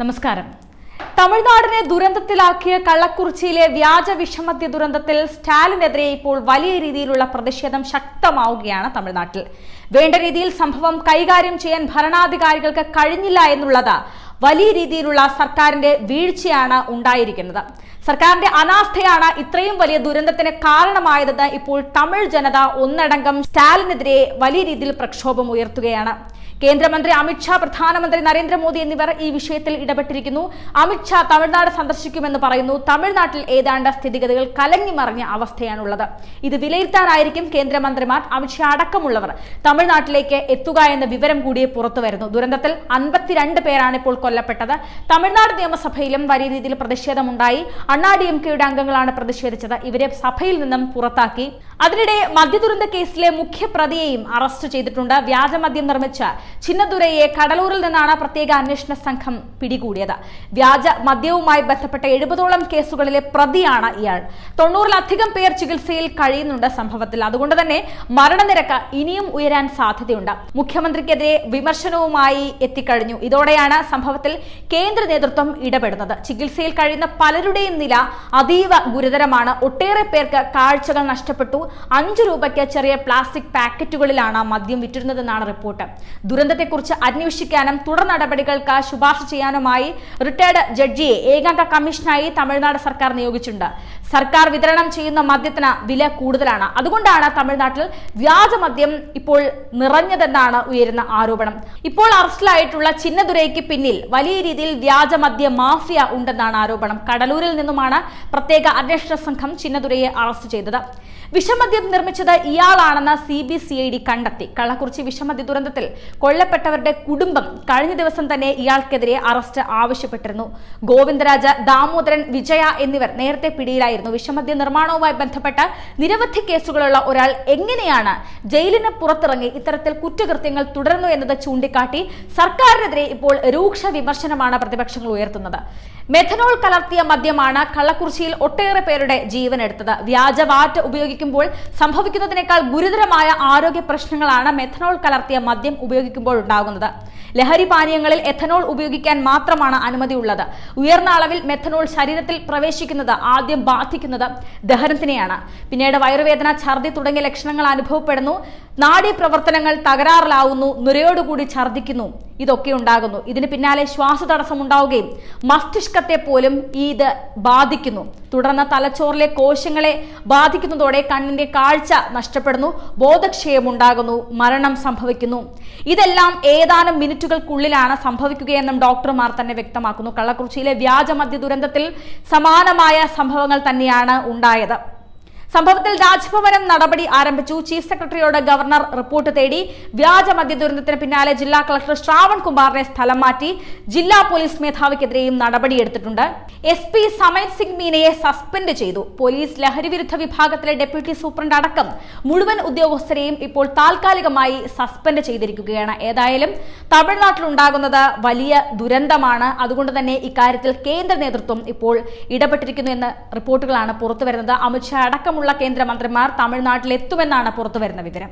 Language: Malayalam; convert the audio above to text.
നമസ്കാരം. തമിഴ്നാടിനെ ദുരന്തത്തിലാക്കിയ കള്ളക്കുറിച്ചിയിലെ വ്യാജ വിഷമദ്യ ദുരന്തത്തിൽ സ്റ്റാലിനെതിരെ ഇപ്പോൾ വലിയ രീതിയിലുള്ള പ്രതിഷേധം ശക്തമാവുകയാണ് തമിഴ്നാട്ടിൽ. വേണ്ട രീതിയിൽ സംഭവം കൈകാര്യം ചെയ്യാൻ ഭരണാധികാരികൾക്ക് കഴിഞ്ഞില്ല എന്നുള്ളത് വലിയ രീതിയിലുള്ള സർക്കാരിന്റെ വീഴ്ചയാണ് ഉണ്ടായിരിക്കുന്നത്. സർക്കാരിന്റെ അനാസ്ഥയാണ് ഇത്രയും വലിയ ദുരന്തത്തിന് കാരണമായതെന്ന് ഇപ്പോൾ തമിഴ് ജനത ഒന്നടങ്കം സ്റ്റാലിനെതിരെ വലിയ രീതിയിൽ പ്രക്ഷോഭം ഉയർത്തുകയാണ്. കേന്ദ്രമന്ത്രി അമിത്ഷാ പ്രധാനമന്ത്രി നരേന്ദ്രമോദി എന്നിവർ ഈ വിഷയത്തിൽ ഇടപെട്ടിരിക്കുന്നു. അമിത്ഷാ തമിഴ്നാട് സന്ദർശിക്കുമെന്ന് പറയുന്നു. തമിഴ്നാട്ടിൽ ഏതാണ്ട് സ്ഥിതിഗതികൾ കലങ്ങിമറിഞ്ഞ അവസ്ഥയാണുള്ളത്. ഇത് വിലയിരുത്താനായിരിക്കും കേന്ദ്രമന്ത്രിമാർ അമിത്ഷാ അടക്കമുള്ളവർ തമിഴ്നാട്ടിലേക്ക് എത്തുക എന്ന വിവരം കൂടി പുറത്തു വരുന്നു. ദുരന്തത്തിൽ അൻപത്തിരണ്ട് പേരാണ് ഇപ്പോൾ കൊല്ലപ്പെട്ടത്. തമിഴ്നാട് നിയമസഭയിലും വലിയ രീതിയിൽ പ്രതിഷേധമുണ്ടായി. അണ്ണാ ഡി എം കെയുടെ അംഗങ്ങളാണ് പ്രതിഷേധിച്ചത്. ഇവരെ സഭയിൽ നിന്നും പുറത്താക്കി. അതിനിടെ മദ്യദുരന്ത കേസിലെ മുഖ്യപ്രതിയെയും അറസ്റ്റ് ചെയ്തിട്ടുണ്ട്. വ്യാജമദ്യം നിർമ്മിച്ച ചിന്നദുരയെ കടലൂരിൽ നിന്നാണ് പ്രത്യേക അന്വേഷണ സംഘം പിടികൂടിയത്. വ്യാജ മദ്യവുമായി ബന്ധപ്പെട്ട എഴുപതോളം കേസുകളിലെ പ്രതിയാണ് ഇയാൾ. തൊണ്ണൂറിലധികം പേർ ചികിത്സയിൽ കഴിയുന്നുണ്ട് സംഭവത്തിൽ. അതുകൊണ്ട് തന്നെ മരണനിരക്ക് ഇനിയും ഉയരാൻ സാധ്യതയുണ്ട്. മുഖ്യമന്ത്രിക്കെതിരെ വിമർശനവുമായി എത്തിക്കഴിഞ്ഞു. ഇതോടെയാണ് സംഭവത്തിൽ കേന്ദ്ര നേതൃത്വം ഇടപെടുന്നത്. ചികിത്സയിൽ കഴിയുന്ന പലരുടെയും നില അതീവ ഗുരുതരമാണ്. ഒട്ടേറെ പേർക്ക് കാഴ്ചകൾ നഷ്ടപ്പെട്ടു. അഞ്ചു രൂപയ്ക്ക് ചെറിയ പ്ലാസ്റ്റിക് പാക്കറ്റുകളിലാണ് മദ്യം വിറ്റിരുന്നതെന്നാണ് റിപ്പോർട്ട്. ദുരന്തത്തെക്കുറിച്ച് അന്വേഷിക്കാനും തുടർ നടപടികൾക്ക് ശുപാർശ ചെയ്യാനുമായി റിട്ടയർഡ് ജഡ്ജിയെ ഏകാംഗ കമ്മീഷനായി തമിഴ്നാട് സർക്കാർ നിയോഗിച്ചിട്ടുണ്ട്. സർക്കാർ വിതരണം ചെയ്യുന്ന മദ്യത്തിന് വില കൂടുതലാണ്. അതുകൊണ്ടാണ് തമിഴ്നാട്ടിൽ വ്യാജമദ്യം ഇപ്പോൾ നിറഞ്ഞതെന്നാണ് ഉയരുന്ന ആരോപണം. ഇപ്പോൾ അറസ്റ്റിലായിട്ടുള്ള ചിന്നദുരയ്ക്ക് പിന്നിൽ വലിയ രീതിയിൽ വ്യാജമദ്യ മാഫിയ ഉണ്ടെന്നാണ് ആരോപണം. കടലൂരിൽ നിന്നുമാണ് പ്രത്യേക അന്വേഷണ സംഘം ചിന്നദുരയെ അറസ്റ്റ് ചെയ്തത്. വിഷമദ്യം നിർമ്മിച്ചത് ഇയാളാണെന്ന് C B C I D കണ്ടെത്തി. കള്ളക്കുറിച്ചി വിഷമദ്യ ദുരന്തത്തിൽ കൊല്ലപ്പെട്ടവരുടെ കുടുംബം കഴിഞ്ഞ ദിവസം തന്നെ ഇയാൾക്കെതിരെ അറസ്റ്റ് ആവശ്യപ്പെട്ടിരുന്നു. ഗോവിന്ദരാജ ദാമോദരൻ വിജയ എന്നിവർ നേരത്തെ പിടിയിലായിരുന്നു. വിഷമദ്യ നിർമ്മാണവുമായി ബന്ധപ്പെട്ട നിരവധി കേസുകളുള്ള ഒരാൾ എങ്ങനെയാണ് ജയിലിന് പുറത്തിറങ്ങി ഇത്തരത്തിൽ കുറ്റകൃത്യങ്ങൾ തുടരുന്നു എന്നത് ചൂണ്ടിക്കാട്ടി സർക്കാരിനെതിരെ ഇപ്പോൾ രൂക്ഷ വിമർശനമാണ് പ്രതിപക്ഷങ്ങൾ ഉയർത്തുന്നത്. മെഥനോൾ കലർത്തിയ മദ്യമാണ് കള്ളക്കുറിച്ചിയിൽ ഒട്ടേറെ പേരുടെ ജീവൻ എടുത്തത് വ്യാജവാറ്റ് ഉപയോഗിക്കുമ്പോൾ സംഭവിക്കുന്നതിനേക്കാൾ ഗുരുതരമായ ആരോഗ്യ പ്രശ്നങ്ങളാണ് മെഥനോൾ കലർത്തിയ മദ്യം ഉപയോഗിക്കുമ്പോൾ ഉണ്ടാകുന്നത് ലഹരി പാനീയങ്ങളിൽ എഥനോൾ ഉപയോഗിക്കാൻ മാത്രമാണ് അനുമതിയുള്ളത്. ഉയർന്ന അളവിൽ മെഥനോൾ ശരീരത്തിൽ പ്രവേശിക്കുന്നത് ആദ്യം ബാധിക്കുന്നത് ദഹനത്തിനെയാണ്. പിന്നീട് വയറുവേദന ഛർദി തുടങ്ങിയ ലക്ഷണങ്ങൾ അനുഭവപ്പെടുന്നു. നാഡീ പ്രവർത്തനങ്ങൾ തകരാറിലാവുന്നു. നുരയോടുകൂടി ഛർദിക്കുന്നു ഇതൊക്കെ ഉണ്ടാകുന്നു. ഇതിന് പിന്നാലെ ശ്വാസതടസ്സം ഉണ്ടാവുകയും മസ്തിഷ്കത്തെ പോലും ഇത് ബാധിക്കുന്നു. തുടർന്ന് തലച്ചോറിലെ കോശങ്ങളെ ബാധിക്കുന്നതോടെ കണ്ണിന്റെ കാഴ്ച നഷ്ടപ്പെടുന്നു. ബോധക്ഷയം ഉണ്ടാകുന്നു മരണം സംഭവിക്കുന്നു. ഇതെല്ലാം ഏതാനും മിനിറ്റുകൾക്കുള്ളിലാണ് സംഭവിക്കുകയെന്നും ഡോക്ടർമാർ തന്നെ വ്യക്തമാക്കുന്നു. കള്ളക്കുറിച്ചിയിലെ വ്യാജമദ്യ ദുരന്തത്തിൽ സമാനമായ സംഭവങ്ങൾ തന്നെയാണ് ഉണ്ടായത്. സംഭവത്തിൽ രാജ്ഭവനം നടപടി ആരംഭിച്ചു. ചീഫ് സെക്രട്ടറിയോട് ഗവർണർ റിപ്പോർട്ട് തേടി വ്യാജ മദ്യ ദുരന്തത്തിന് പിന്നാലെ ജില്ലാ കളക്ടർ ശ്രാവൺ കുമാറിനെ സ്ഥലം മാറ്റി ജില്ലാ പോലീസ് മേധാവിക്കെതിരെയും നടപടിയെടുത്തിട്ടുണ്ട് എസ് പി സമയത് സിംഗ് മീനയെ സസ്പെൻഡ് ചെയ്തു. പോലീസ് ലഹരിവിരുദ്ധ വിഭാഗത്തിലെ ഡെപ്യൂട്ടി സൂപ്രണ്ട് അടക്കം മുഴുവൻ ഉദ്യോഗസ്ഥരെയും ഇപ്പോൾ താൽക്കാലികമായി സസ്പെൻഡ് ചെയ്തിരിക്കുകയാണ്. ഏതായാലും തമിഴ്നാട്ടിലുണ്ടാകുന്നത് വലിയ ദുരന്തമാണ്. അതുകൊണ്ട് തന്നെ ഇക്കാര്യത്തിൽ കേന്ദ്ര നേതൃത്വം ഇപ്പോൾ ഇടപെട്ടിരിക്കുന്നു എന്ന റിപ്പോർട്ടുകളാണ് പുറത്തുവരുന്നത്. അമിത്ഷാ അടക്കമുള്ള കേന്ദ്രമന്ത്രിമാർ തമിഴ്നാട്ടിലെത്തുമെന്നാണ് പുറത്തുവരുന്ന വിവരം.